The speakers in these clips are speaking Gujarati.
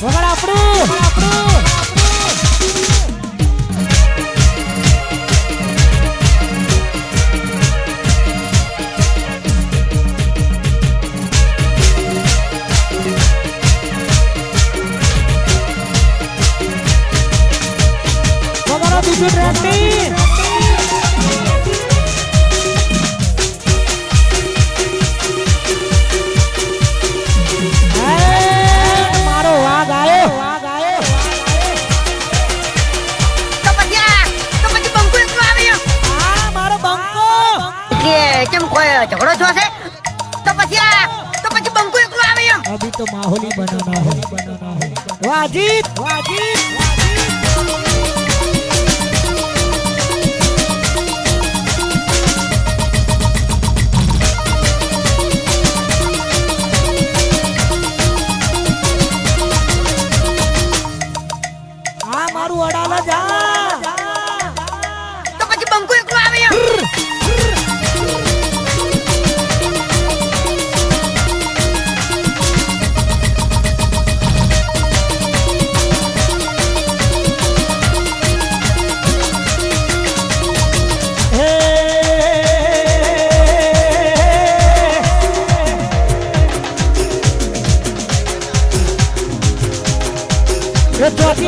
વગર આપણું બીજું ટ્રેક્ટર કેમ કોઈ ઝઘડો થયો છે તો પછી આ તો પછી બંકુ એકલું આવે એમ. અભી તો માહોલી બનાના હો બનાના હો વાજીત વાજીત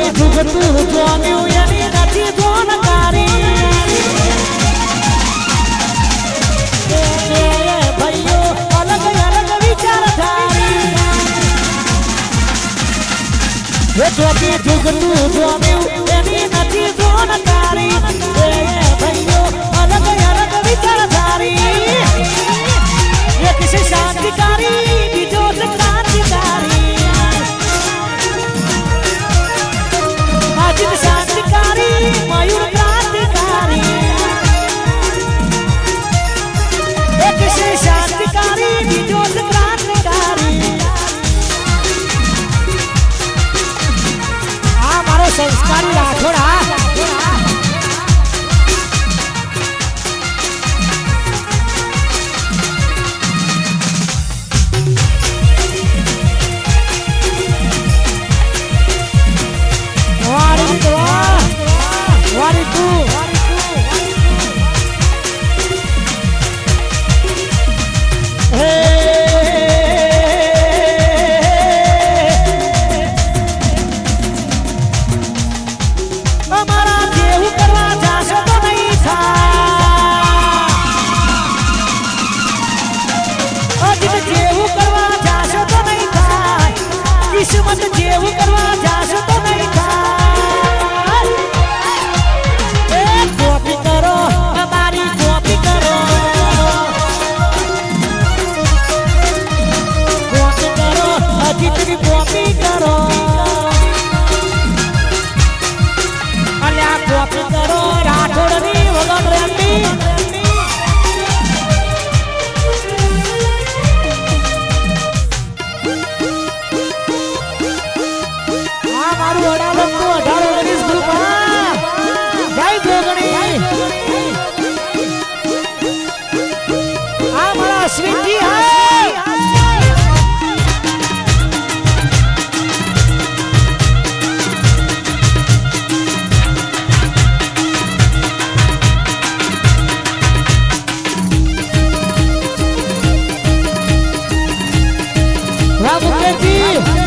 એ ચોથી જુગતું જોમ્યું એની નથી જોનકારી એ બે ભાઈઓ અલગ અલગ વિચારધારી એ ચોથી જુગતું જોમ્યું એની નથી જોનકારી એ ભાઈઓ અલગ અલગ વિચારધારી એક છે શાંતિકારી મારું અડાલતનું અઢાર ઓગણીસ ગ્રુપ જય જોગણી આ મારા અશ્વિનજી વાહ મુકેશજી.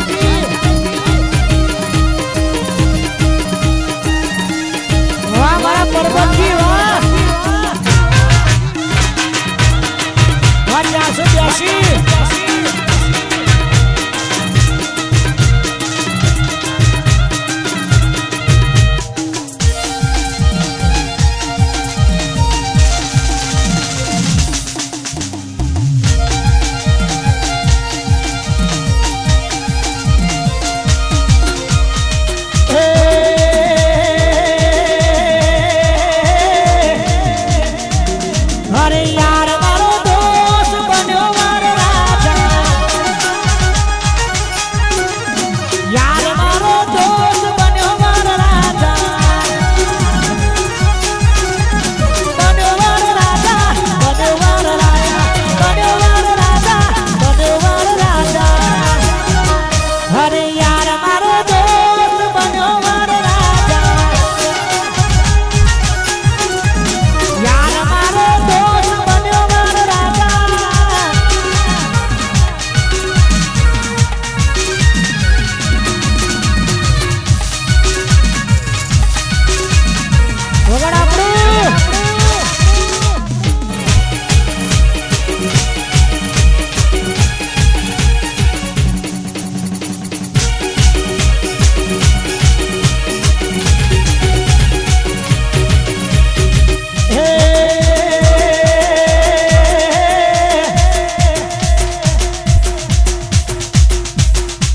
Hare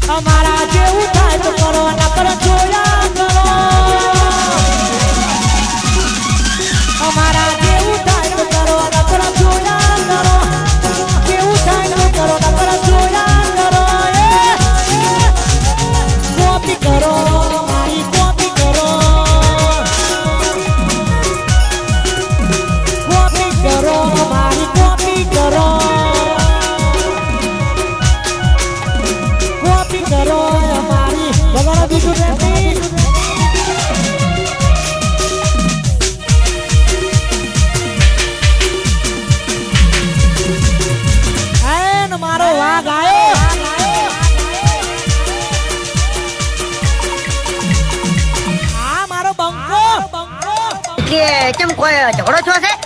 અમારા જેવું થાય તો કરો ના પર જોયા べて殺しません